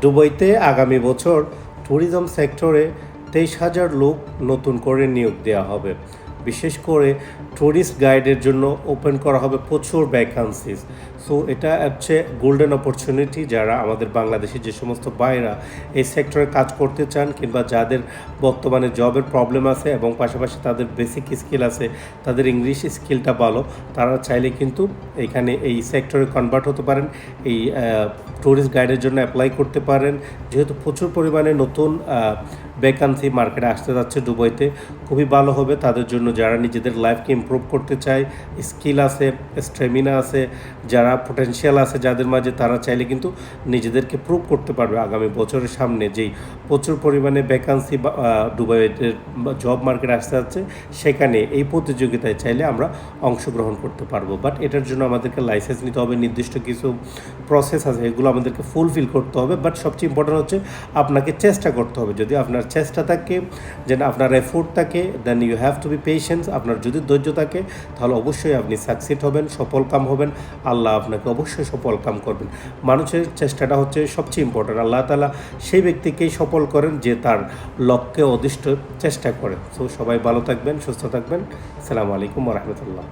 দুবাইতে আগামী বছর ট্যুরিজম সেক্টরে তেইশ হাজার লোক নতুন করে নিয়োগ দেওয়া হবে। বিশেষ করে ট্যুরিস্ট গাইডের জন্য ওপেন করা হবে প্রচুর ভ্যাকান্সিস সো এটা হচ্ছে গোল্ডেন অপরচুনিটি যারা আমাদের বাংলাদেশে যে সমস্ত বাইরা এই সেক্টরে কাজ করতে চান কিংবা যাদের বর্তমানে জবের প্রবলেম আছে এবং পাশাপাশি তাদের বেসিক স্কিল আছে, তাদের ইংলিশ স্কিলটা ভালো, তারা চাইলে কিন্তু এখানে এই সেক্টরে কনভার্ট হতে পারেন, এই ট্যুরিস্ট গাইডের জন্য অ্যাপ্লাই করতে পারেন। যেহেতু প্রচুর পরিমাণে নতুন ভ্যাকান্সি মার্কেটে আসতে যাচ্ছে দুবাইতে, খুবই ভালো হবে। তাদের জন্য যারা নিজেদের লাইফকে ইম্প্রুভ করতে চায় স্কিল আছে স্ট্যামিনা আছে, যারা পোটেনশিয়াল আছে, যাদের মাঝে তারা চাইলে কিন্তু নিজেদেরকে প্রুভ করতে পারবে আগামী বছরের সামনে। যেই প্রচুর পরিমাণে ভ্যাকান্সি বা দুবাইয়ের জব মার্কেট আসতে যাচ্ছে, সেখানে এই প্রতিযোগিতায় চাইলে আমরা অংশগ্রহণ করতে পারব। বাট এটার জন্য আমাদেরকে লাইসেন্স নিতে হবে, নির্দিষ্ট কিছু প্রসেস আছে, এগুলো আমাদেরকে ফুলফিল করতে হবে। বাট সবচেয়ে ইম্পর্টেন্ট হচ্ছে আপনাকে চেষ্টা করতে হবে। যদি আপনার চেষ্টা থাকে, যেন আপনার এফোর্ট থাকে then you have to be patience আপনার যদি ধৈর্য থাকে, তাহলে অবশ্যই আপনি সাকসিড হবেন, সফল কাম হবেন। আল্লাহ আপনাকে অবশ্যই সফল কাম করবেন। মানুষের চেষ্টাটা হচ্ছে সবচেয়ে ইম্পর্ট্যান্ট আল্লাহ তালা সেই ব্যক্তিকেই সফল করেন যে তার লক্ষ্যে অদিষ্ট চেষ্টা করেন সো সবাই ভালো থাকবেন, সুস্থ থাকবেন। সালামু আলাইকুম রহমতুল্লাহ।